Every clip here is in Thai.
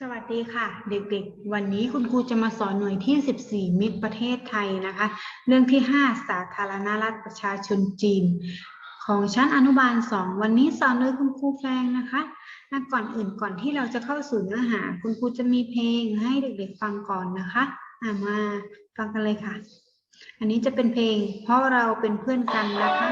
สวัสดีค่ะ เด็กๆ วันนี้คุณครูจะมาสอนหน่วยที่ 14 มิตรประเทศไทยนะคะ เรื่องที่ 5 สาธารณรัฐประชาชนจีน ของชั้นอนุบาล 2 วันนี้สอนโดยคุณครูแฟงนะคะอะก่อนอื่นก่อนที่เราจะเข้าสู่เนื้อหา คุณครูจะมีเพลงให้เด็กๆฟังก่อนนะคะอะมาฟังกันเลยค่ะ อันนี้จะเป็นเพลง เพราะเราเป็นเพื่อนกันนะคะ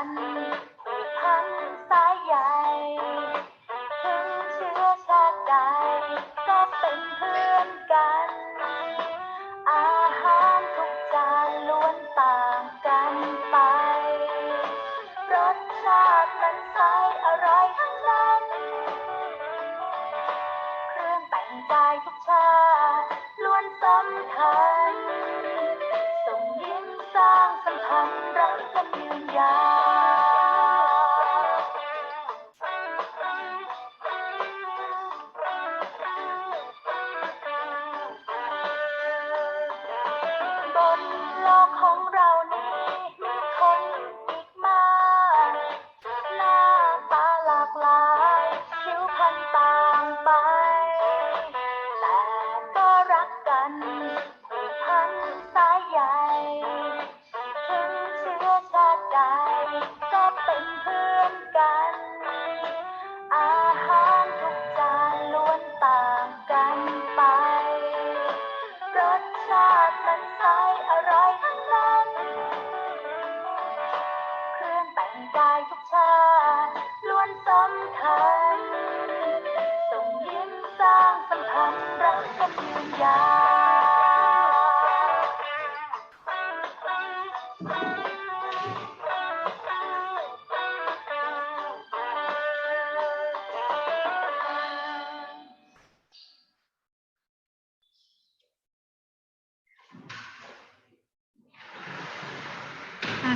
รั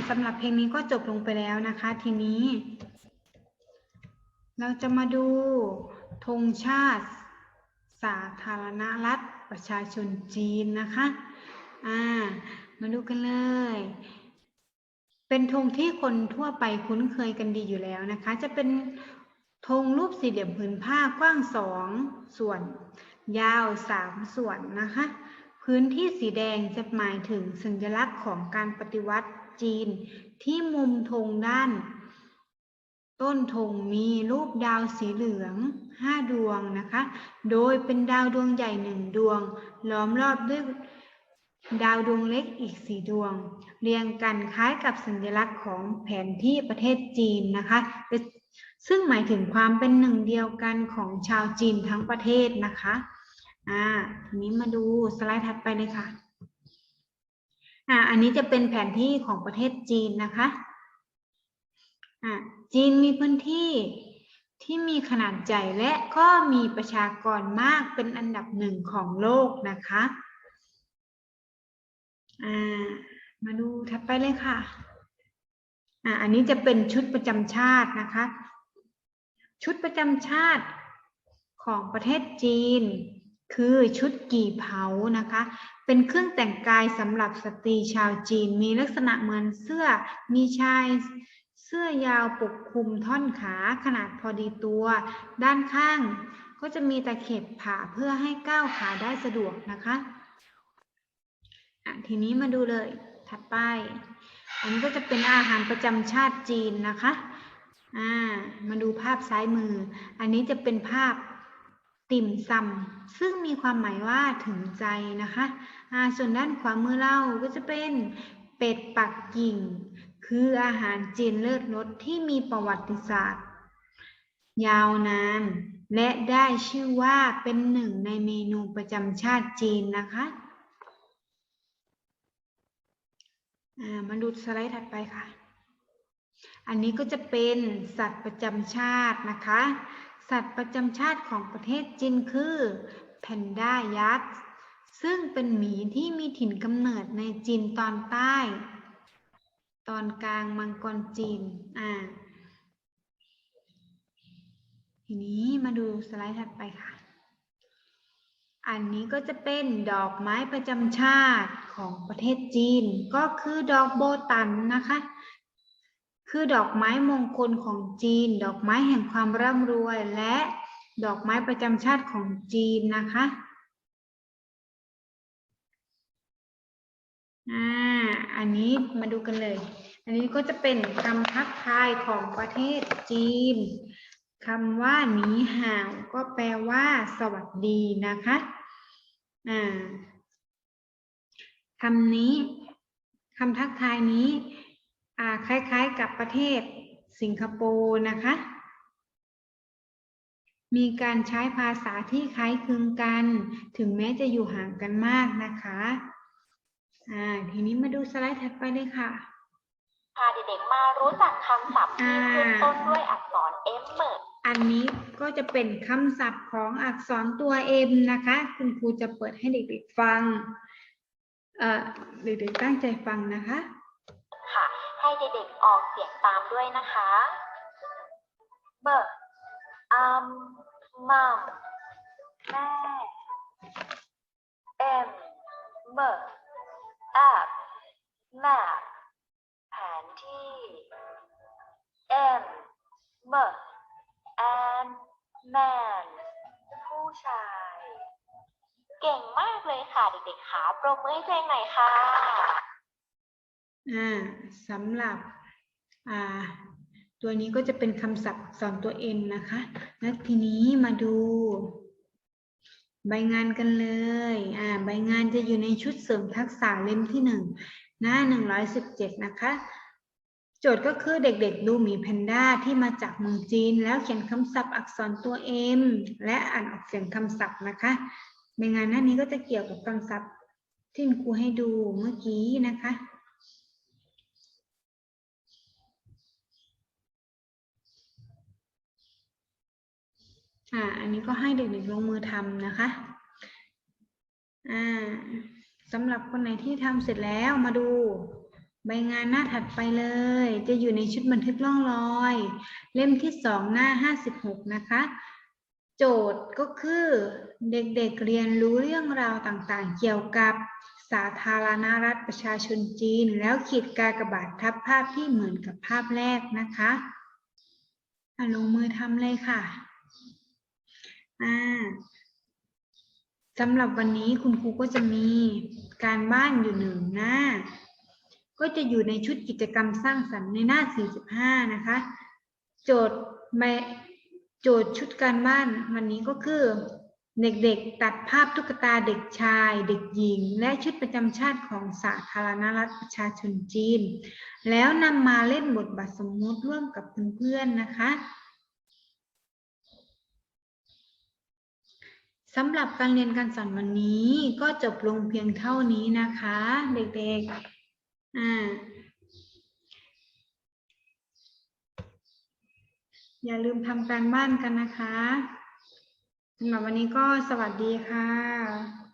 สำหรับเพลงนี้ก็จบลงไปแล้วนะคะ ทีนี้ เราจะมาดูธงชาติ สาธารณรัฐประชาชนจีนนะคะ อ่า มาดูกันเลย เป็นธงที่คนทั่วไปคุ้นเคยกันดีอยู่แล้วนะคะ จะเป็นธงรูปสี่เหลี่ยมผืนผ้ากว้างสองส่วน ยาวสามส่วนนะคะ พื้นที่สีแดงจะหมายถึงสัญลักษณ์ของการปฏิวัติจีน ที่มุมธงด้าน ต้นธงมีรูปดาวสีเหลืองห้าดวงนะคะ โดยเป็นดาวดวงใหญ่หนึ่งดวง ล้อมรอบด้วยดาวดวงเล็กอีกสี่ดวง เรียงกันคล้ายกับสัญลักษณ์ของแผนที่ประเทศจีนนะคะซึ่งหมายถึงความเป็นหนึ่งเดียวกันของชาวจีนทั้งประเทศนะคะ อ่าทีนี้มาดูสไลด์ถัดไปเลยค่ะอ่าอันนี้จะเป็นแผนที่ของประเทศจีนนะคะอ่าจีนมีพื้นที่ที่มีขนาดใหญ่และก็มีประชากรมากเป็นอันดับหนึ่งของโลกนะคะอ่ามาดูถัดไปเลยค่ะอ่าอันนี้จะเป็นชุดประจำชาตินะคะ ชุดประจำชาติของประเทศจีน คือชุดกี่เผานะคะ เป็นเครื่องแต่งกายสำหรับสตรีชาวจีน มีลักษณะเหมือนเสื้อมีชายเสื้อยาวปกคลุมท่อนขาขนาดพอดีตัว ด้านข้าง ก็จะมีตะเข็บผ่าเพื่อให้ก้าวขาได้สะดวกนะคะะทีนี้มาดูเลยถัดไป อันนี้ก็จะเป็นอาหารประจำชาติจีนนะคะ อ่า มาดูภาพซ้ายมือ อันนี้จะเป็นภาพ ติ่มซำซึ่งมีความหมายว่าถึงใจนะคะอ่าส่วนด้านขวามือเราก็จะเป็นเป็ดปักกิ่ง คืออาหารจีนเลิศรสที่มีประวัติศาสตร์ ยาวนาน และได้ชื่อว่าเป็นหนึ่งในเมนูประจำชาติจีนนะคะามาดูสไลด์ถัดไปค่ะ อันนี้ก็จะเป็นสัตว์ประจำชาตินะคะ สัตว์ประจำชาติของประเทศจีนคือแพนด้ายักษ์ซึ่งเป็นหมีที่มีถิ่นกำเนิดในจีนตอนใต้ ตอนกลางมังกรจีนอ่าทีนี้มาดูสไลด์ถัดไปค่ะ อันนี้ก็จะเป็นดอกไม้ประจำชาติของประเทศจีน ก็คือดอกโบตันนะคะ คือดอกไม้มงคลของจีน ดอกไม้แห่งความร่ำรวย และดอกไม้ประจำชาติของจีนนะคะอ่าอันนี้มาดูกันเลย อันนี้ก็จะเป็นคำทักทายของประเทศจีนคำว่าหนีห่าวก็แปลว่า สวัสดีนะคะอ่าคำนี้คำทักทายนี้ คล้ายๆกับประเทศสิงคโปร์นะคะ มีการใช้ภาษาที่คล้ายคลึงกัน ถึงแม้จะอยู่ห่างกันมากนะคะอ่าทีนี้มาดูสไลด์ถัดไปเลยค่ะพาเด็กๆมารู้จักคำศัพท์ที่ขึ้นต้นด้วยอักษร M เหมือนอันนี้ก็จะเป็นคำศัพท์ของอักษรตัว M นะคะ คุณครูจะเปิดให้เด็กๆฟังเอ่อเด็กๆตั้งใจฟังนะคะค่ะ ให้เด็กๆออกเสียงตามด้วยนะคะ เบอร์อัมมัมแม่เอ็มเมอร์แอปแมปแผนที่เอ็มเมอร์แอนแมนผู้ชาย เก่งมากเลยค่ะเด็กๆค่ะปรบมือให้ตัวเองหน่อยค่ะ อ่าสำหรับอ่าตัวนี้ก็จะเป็นคำศัพท์อักษรตัว N นะคะแล้วทีนี้มาดู ใบงานกันเลยอ่าใบงานจะอยู่ในชุดเสริมทักษะเล่มที่หนึ่งหน้าหนึ่งร้อยสิบเจ็ดนะคะโจทย์ก็คือเด็กๆดูหมีแพนด้าที่มาจากเมืองจีน แล้วเขียนคำศัพท์อักษรตัว M และอ่านออกเสียงคำศัพท์นะคะใบงานหน้านี้ก็จะเกี่ยวกับคำศัพท์ที่ครูให้ดูเมื่อกี้นะคะ อ่า อันนี้ก็ให้เด็กๆลงมือทำนะคะ อ่าสำหรับคนไหนที่ทำเสร็จแล้วมาดูใบงานหน้าถัดไปเลย จะอยู่ในชุดบันทึกร่องรอย เล่มที่สองหน้าห้าสิบหกนะคะ โจทย์ก็คือเด็กๆเรียนรู้เรื่องราวต่างๆ เกี่ยวกับสาธารณรัฐประชาชนจีน แล้วขีดกากบาททับภาพที่เหมือนกับภาพแรกนะคะลงมือทำเลยค่ะ อ่าสำหรับวันนี้คุณครูก็จะมีการบ้านอยู่หนึ่งหน้า ก็จะอยู่ในชุดกิจกรรมสร้างสรรค์ในหน้า 45 นะคะ โจทย์ไม่โจทย์ชุดการบ้านวันนี้ก็คือ เด็กๆ ตัดภาพตุ๊กตาเด็กชาย เด็กหญิง และชุดประจำชาติของสาธารณรัฐประชาชนจีน แล้วนำมาเล่นบทบาทสมมติร่วมกับเพื่อนๆนะคะ สำหรับการเรียนการสอนวันนี้ก็จบลงเพียงเท่านี้นะคะ เด็กๆอ่าอย่าลืมทำการบ้านกันนะคะสำหรับวันนี้ก็สวัสดีค่ะ